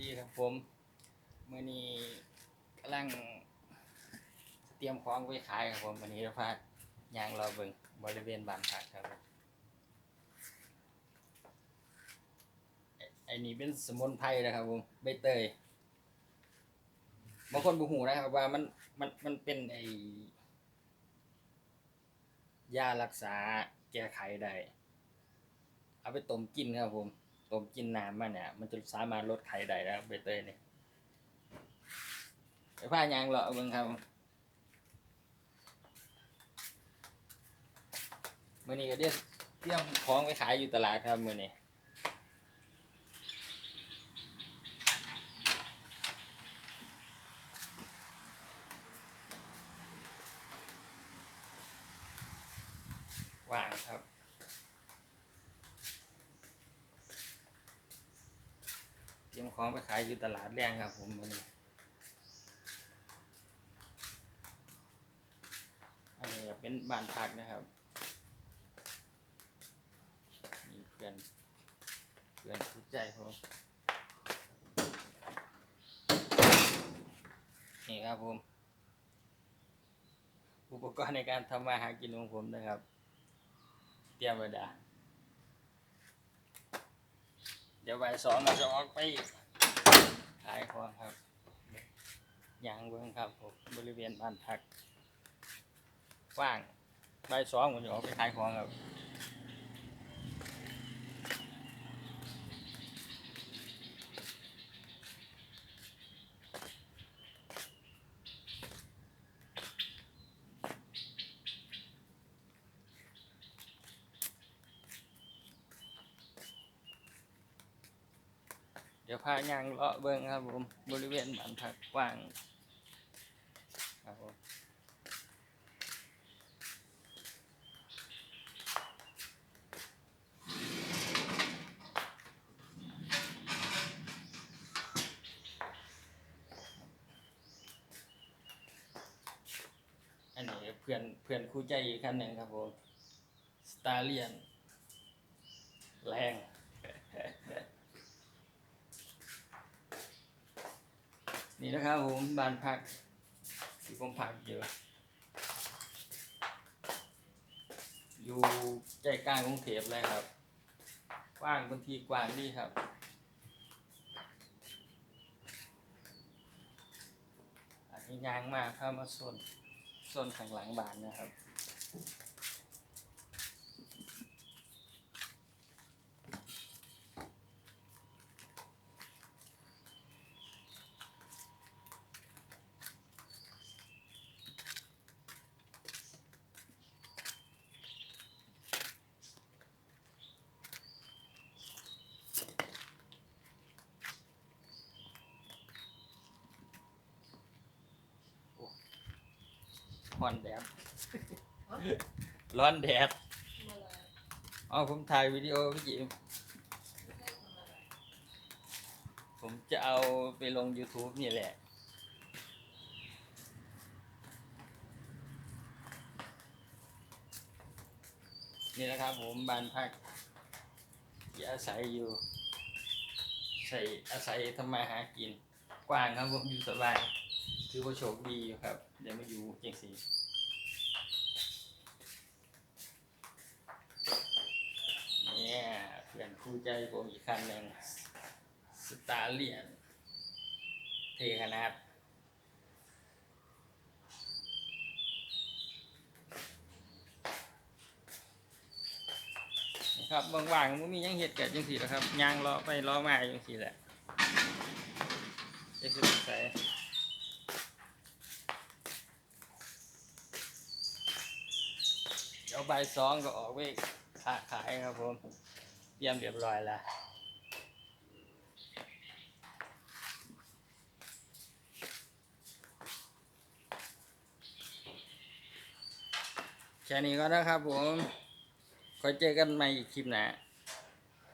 ดีครับผมเมื่อนี้กำลังเตรียมของไปขายครับผมวันนี้เราพายางรอเบิ่งบริเวณบ้านพักครับไอ้ไอ้นี่เป็นสมุนไพรนะครับผมใบเตยบางคนบูหูนะครับว่ามันมันมันเป็นไอยารักษาแก้ไขได้เอาไปต้มกินครับผม ต้มกินน้ำมันเนี่ย มันจะสามารถลดไขได้นะครับใบเตยเนี่ยไปผ้ายางเลาะเบิ่งครับมื่อนี้ก็เรียกเตรียมของไปขายอยู่ตลาดครับมื่อนี้ว่างครับ เตรียม ของไปขายอยู่ตลาดแรงครับผมวันนี้อันนี้เป็นบ้านพักนะครับมีเพื่อนเพื่อนทุกใจผมนี่ครับผม อุปกรณ์ในการทำมาหากินของผมนะครับ เตรียมไว้ดาเดี๋ยวบ่ายสองเราจะออกไปขายของครับยางเบิ้ง ครับผมบริเวณบ้านพักว่างบ่ายสองผมจะออกไปขายของครับเดี๋ยวพายางเลาะเบิ้งครับผมบริเวณบ้านพักกว้างครับผมอันนี้เพื่อนเพื่อนคู่ใจอีกคันหนึ่งครับผมสตาเลียน แรง นี่นะครับผมบ้านพักที่ผมพักอยู่อยู่ใจกลางกรุงเทพเลยครับ กว้างพื้นที่กว้างดีครับอันนี้ยางมากเข้ามาโซน ส่วนข้างหลังบานนะครับ ร้อนแดดร้อนแดดเอาผมถ่ายวิดีโอพี่จิมผมจะเอาไปลง YouTube นี่แหละ นี่นะครับผมบ้านพักที่อาศัยอยู่ใส่อาศัยทำมาหากิน กว้างครับผมอยู่สบาย ถือว่าโชคดีครับเดี๋ยวมาอยู่เจียงสีเนี่ยเพื่อนคู่ใจผมอีกคันหนึ่งสตาร์เลียนเทขนาดนะครับว่างๆมันมียังเห็ดเกิดจังสีแล้วครับยางล้อไปล้อมาจังสีแหละจะสุดใส เดี๋ยวใบสองก็ออกไปค้าขายครับผมเตรียมเรียบร้อยแล้วแค่นี้ก็นะครับผมคอยเจอกันใหม่อีกคลิปหน้า